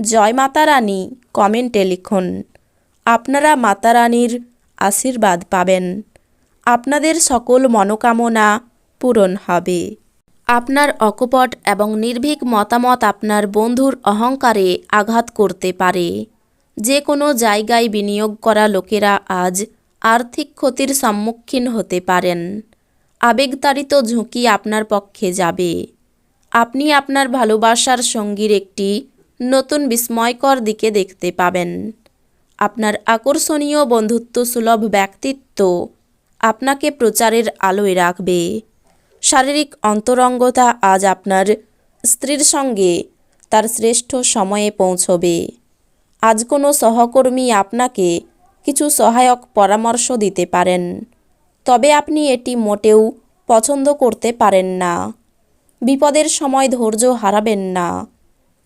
জয় মাতারানী কমেন্টে লিখুন। আপনারা মাতারানীর আশীর্বাদ পাবেন। আপনাদের সকল মনোকামনা পূরণ হবে। আপনার অকপট এবং নির্ভীক মতামত আপনার বন্ধুর অহংকারে আঘাত করতে পারে। যে কোনো জায়গায় বিনিয়োগ করা লোকেরা আজ আর্থিক ক্ষতির সম্মুখীন হতে পারেন। আবেগতাড়িত ঝুঁকি আপনার পক্ষে যাবে। আপনি আপনার ভালোবাসার সঙ্গীর একটি নতুন বিস্ময়কর দিকে দেখতে পাবেন। আপনার আকর্ষণীয় বন্ধুত্ব সুলভ ব্যক্তিত্ব আপনাকে প্রচারের আলোয় রাখবে। শারীরিক অন্তরঙ্গতা আজ আপনার স্ত্রীর সঙ্গে তার শ্রেষ্ঠ সময়ে পৌঁছবে। আজ কোনো সহকর্মী আপনাকে কিছু সহায়ক পরামর্শ দিতে পারেন, তবে আপনি এটি মোটেও পছন্দ করতে পারেন না। বিপদের সময় ধৈর্য হারাবেন না।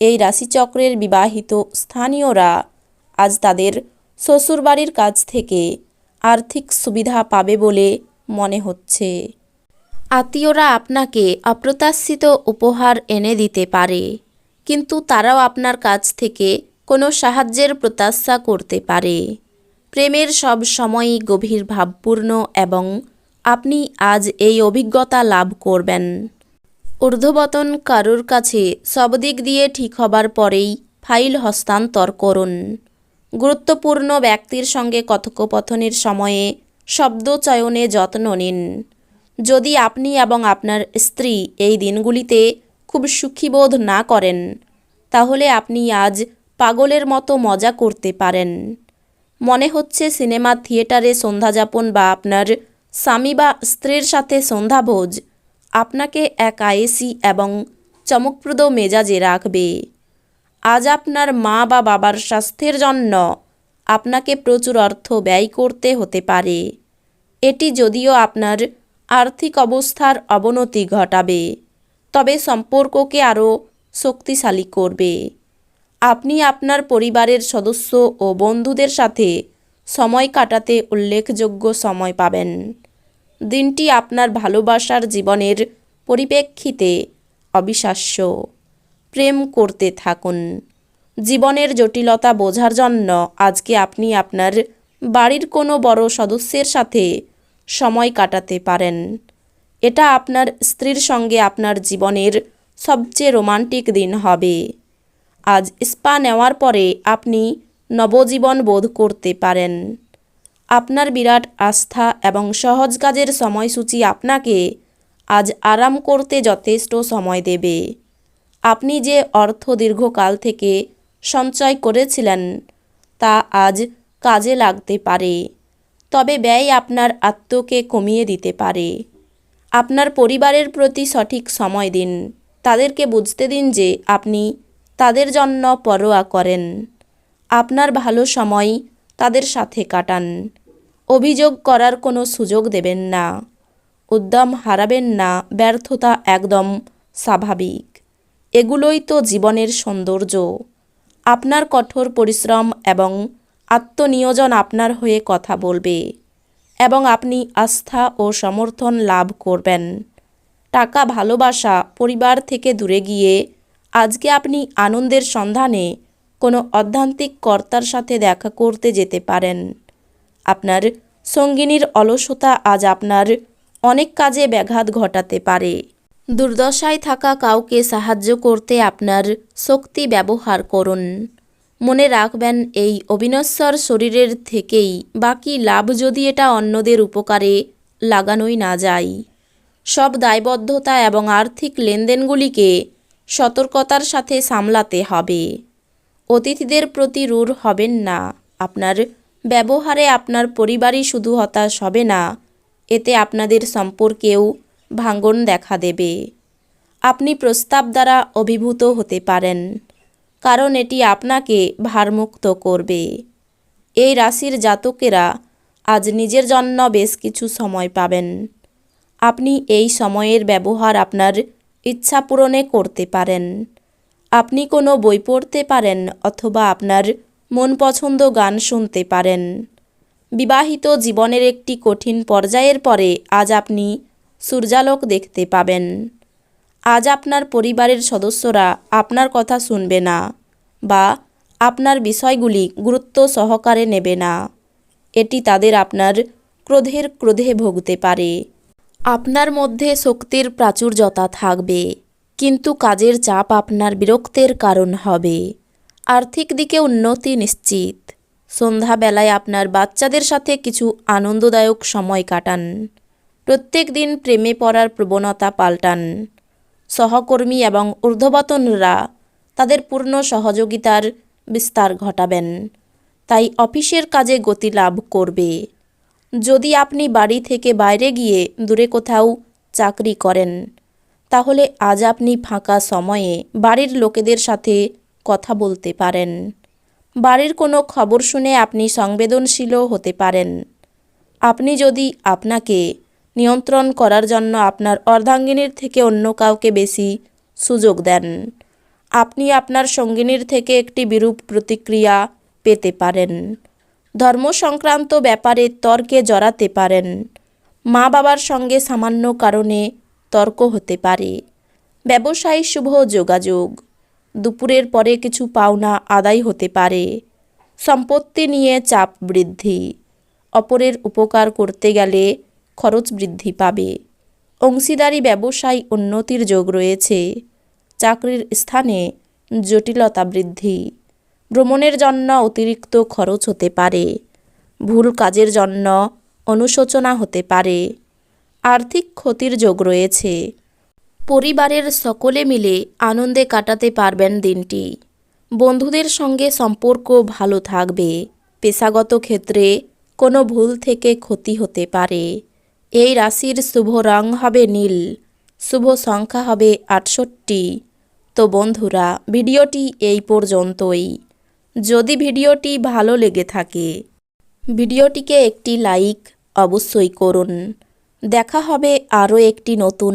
এই রাশিচক্রের বিবাহিত স্থানীয়রা আজ তাদের শ্বশুরবাড়ির কাছ থেকে আর্থিক সুবিধা পাবে বলে মনে হচ্ছে। আত্মীয়রা আপনাকে অপ্রত্যাশিত উপহার এনে দিতে পারে, কিন্তু তারাও আপনার কাছ থেকে কোনো সাহায্যের প্রত্যাশা করতে পারে। প্রেমের সব সময়ই গভীর ভাবপূর্ণ এবং আপনি আজ এই অভিজ্ঞতা লাভ করবেন। ঊর্ধ্ববতন কারুর কাছে সব দিক দিয়ে ঠিক হবার পরেই ফাইল হস্তান্তর করুন। গুরুত্বপূর্ণ ব্যক্তির সঙ্গে কথোপকথনের সময়ে শব্দ চয়নে যত্ন নিন। যদি আপনি এবং আপনার স্ত্রী এই দিনগুলিতে খুব সুখীবোধ না করেন, তাহলে আপনি আজ পাগলের মতো মজা করতে পারেন। মনে হচ্ছে সিনেমা থিয়েটারে সন্ধ্যাযাপন বা আপনার স্বামী বা স্ত্রীর সাথে সন্ধ্যাভোজ আপনাকে এক আয়েসি এবং চমকপ্রদ মেজাজে রাখবে। আজ আপনার মা বা বাবার স্বাস্থ্যের জন্য আপনাকে প্রচুর অর্থ ব্যয় করতে হতে পারে। এটি যদিও আপনার আর্থিক অবস্থার অবনতি ঘটাবে, তবে সম্পর্ককে আরও শক্তিশালী করবে। আপনি আপনার পরিবারের সদস্য ও বন্ধুদের সাথে সময় কাটাতে উল্লেখযোগ্য সময় পাবেন। দিনটি আপনার ভালোবাসার জীবনের পরিপ্রেক্ষিতে অবিশ্বাস্য। প্রেম করতে থাকুন। জীবনের জটিলতা বোঝার জন্য আজকে আপনি আপনার বাড়ির কোনো বড় সদস্যের সাথে সময় কাটাতে পারেন। এটা আপনার স্ত্রীর সঙ্গে আপনার জীবনের সবচেয়ে রোমান্টিক দিন হবে। আজ স্পা নেওয়ার পরে আপনি নবজীবন বোধ করতে পারেন। আপনার বিরাট আস্থা এবং সহজ কাজের সময়সূচি আপনাকে আজ আরাম করতে যথেষ্ট সময় দেবে। আপনি যে অর্থ দীর্ঘকাল থেকে সঞ্চয় করেছিলেন, তা আজ কাজে লাগতে পারে, তবে ব্যয় আপনার আত্মকে কমিয়ে দিতে পারে। আপনার পরিবারের প্রতি সঠিক সময় দিন, তাদেরকে বুঝতে দিন যে আপনি তাদের জন্য পরোয়া করেন। আপনার ভালো সময় তাদের সাথে কাটান। অভিযোগ করার কোনো সুযোগ দেবেন না। উদ্যম হারাবেন না, ব্যর্থতা একদম স্বাভাবিক। এগুলোই তো জীবনের সৌন্দর্য। আপনার কঠোর পরিশ্রম এবং আত্মনিয়োজন আপনার হয়ে কথা বলবে এবং আপনি আস্থা ও সমর্থন লাভ করবেন। টাকা ভালোবাসা পরিবার থেকে দূরে গিয়ে আজকে আপনি আনন্দের সন্ধানে কোনো অধ্যান্তিক কর্তার সাথে দেখা করতে যেতে পারেন। আপনার সঙ্গিনীর অলসতা আজ আপনার অনেক কাজে ব্যাঘাত ঘটাতে পারে। দুর্দশায় থাকা কাউকে সাহায্য করতে আপনার শক্তি ব্যবহার করুন। মনে রাখবেন, এই অবিনশ্বর শরীরের থেকেই বাকি লাভ যদি এটা অন্যদের উপকারে লাগানোই না যায়। সব দায়বদ্ধতা এবং আর্থিক লেনদেনগুলিকে সতর্কতার সাথে সামলাতে হবে। অতিথিদের প্রতি রূঢ় হবেন না। আপনার ব্যবহারে আপনার পরিবারই শুধু হতাশ হবে না, এতে আপনাদের সম্পর্কেও ভাঙ্গন দেখা দেবে। আপনি প্রস্তাব দ্বারা অভিভূত হতে পারেন, কারণ এটি আপনাকে ভারমুক্ত করবে। এই রাশির জাতকেরা আজ নিজের জন্য বেশ কিছু সময় পাবেন। আপনি এই সময়ের ব্যবহার আপনার ইচ্ছা পূরণে করতে পারেন। আপনি কোনো বই পড়তে পারেন অথবা আপনার মন পছন্দ গান শুনতে পারেন। বিবাহিত জীবনের একটি কঠিন পর্যায়ের পরে আজ আপনি সূর্যালোক দেখতে পাবেন। আজ আপনার পরিবারের সদস্যরা আপনার কথা শুনবে না বা আপনার বিষয়গুলি গুরুত্ব সহকারে নেবে না। এটি তাদের আপনার ক্রোধের ক্রোধে ভুগতে পারে। আপনার মধ্যে শক্তির প্রাচুর্যতা থাকবে, কিন্তু কাজের চাপ আপনার বিরক্তের কারণ হবে। আর্থিক দিকে উন্নতি নিশ্চিত। সন্ধ্যাবেলায় আপনার বাচ্চাদের সাথে কিছু আনন্দদায়ক সময় কাটান। প্রত্যেক দিন প্রেমে পড়ার প্রবণতা পাল্টান। সহকর্মী এবং ঊর্ধ্ববতনরা তাদের পূর্ণ সহযোগিতার বিস্তার ঘটাবেন। তাই অফিসের কাজে গতি লাভ করবে। যদি আপনি বাড়ি থেকে বাইরে গিয়ে দূরে কোথাও চাকরি করেন, তাহলে আজ আপনি ফাঁকা সময়ে বাড়ির লোকেদের সাথে কথা বলতে পারেন। বাড়ির কোনো খবর শুনে আপনি সংবেদনশীলও হতে পারেন। আপনি যদি আপনাকে নিয়ন্ত্রণ করার জন্য আপনার অর্ধাঙ্গিনীর থেকে অন্য কাউকে বেশি সুযোগ দেন, আপনি আপনার সঙ্গিনীর থেকে একটি বিরূপ প্রতিক্রিয়া পেতে পারেন। ধর্ম সংক্রান্ত ব্যাপারে তর্কে জড়াতে পারেন। মা বাবার সঙ্গে সামান্য কারণে তর্ক হতে পারে। ব্যবসায়ী শুভ যোগাযোগ। দুপুরের পরে কিছু পাওনা আদায় হতে পারে। সম্পত্তি নিয়ে চাপ বৃদ্ধি। অপরের উপকার করতে গেলে খরচ বৃদ্ধি পাবে। অংশীদারি ব্যবসায় উন্নতির যোগ রয়েছে। চাকরির স্থানে জটিলতা বৃদ্ধি। ভ্রমণের জন্য অতিরিক্ত খরচ হতে পারে। ভুল কাজের জন্য অনুশোচনা হতে পারে। আর্থিক ক্ষতির যোগ রয়েছে। পরিবারের সকলে মিলে আনন্দে কাটাতে পারবেন দিনটি। বন্ধুদের সঙ্গে সম্পর্ক ভালো থাকবে। পেশাগত ক্ষেত্রে কোনো ভুল থেকে ক্ষতি হতে পারে। এই রাশির শুভ রং হবে নীল, শুভ সংখ্যা হবে আটষট্টি। তো বন্ধুরা, ভিডিওটি এই পর্যন্তই। যদি ভিডিওটি ভালো লেগে থাকে, ভিডিওটিকে একটি লাইক অবশ্যই করুন। দেখা হবে আরও একটি নতুন